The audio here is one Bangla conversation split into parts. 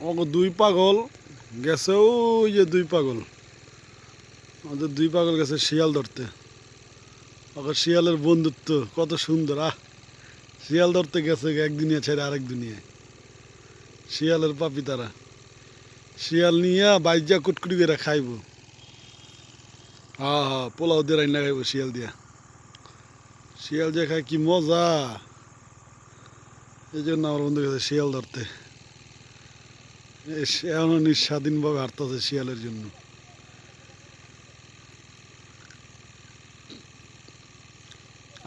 আমাকে দুই পাগল গেছে ওই যে দুই পাগল। আমাদের দুই পাগল গেছে শিয়াল ধরতে। ওকে শিয়ালের বন্ধুত্ব কত সুন্দর, আহ! শিয়াল ধরতে গেছে এক দুনিয়া ছেড়ে আরেক দুনিয়ায়। শিয়ালের পাপি তারা। শিয়াল নিয়ে বাইজা কুটকুটি করে খাইব। হা হা পোলাও দিয়ে রান্না খাইব শিয়াল দিয়া। শিয়াল যে খায় কি মজা। এই জন্য আমার বন্ধু গেছে শিয়াল ধরতে। এমন স্বাধীনভাবে হাঁটতেছে শিয়ালের জন্য।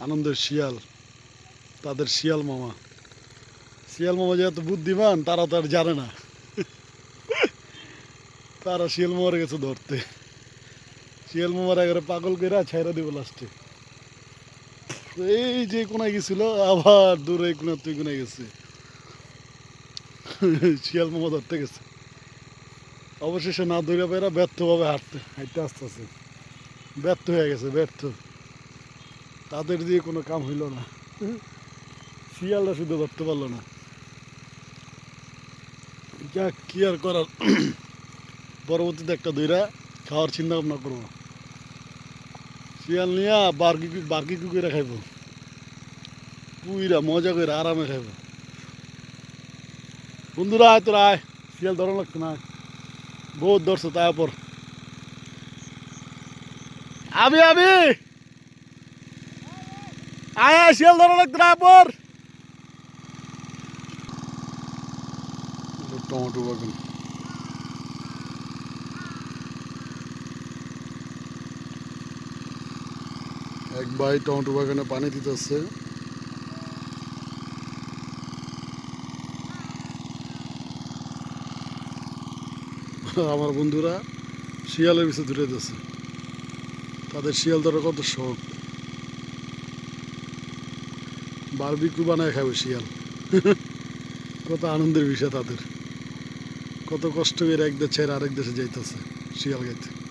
আনন্দের শিয়াল, তাদের শিয়াল মামা। শিয়াল মামা যেহেতু বুদ্ধিমান, তারা তো আর জানে না। তারা শিয়াল মামার গেছে ধরতে। শিয়াল মামার এগারে পাগল করে ছাইরা দিব লাস্টে এই যে কোনায় গেছিল, আবার দূরে কোনা তুই কোনায় গেছে শিয়াল মামা ধরতে গেছে। অবশেষে না ধরে পেরা ব্যর্থভাবে হাঁটতে হাঁটতে আসতেছে ব্যর্থ হয়ে গেছে, ব্যর্থ। তাদের দিয়ে কোনো কাম হইল না। শিয়ালরা শুধু ধরতে পারল না। যা কি আর করার? পরবর্তীতে একটা দইরা খাওয়ার চিন্তা ভাবনা করব। শিয়াল নিয়া বার্গি বার্গি কুকুরা খাইব। পুইরা মজা করে আরামে খাইব। বন্ধুরা, আয় তোরা শিয়াল ধরা লাগতো না। বহুত ধরছে তারপর আবি আবি। আয় আয়, শিয়াল ধরা লাগতো তারপর টমেটো বাগান এক ভাই টমেটো বাগানে পানি দিতেছে। আমার বন্ধুরা শিয়ালের পিছনে ধরে যাচ্ছে। তাদের শিয়াল ধরার কত শখ। বারবিকু বানায় খাবে শিয়াল। কত আনন্দের বিষয় তাদের। কত কষ্ট করে এক দেশ ছেড়ে আরেক দেশে যাইতেছে শিয়াল গাইতে।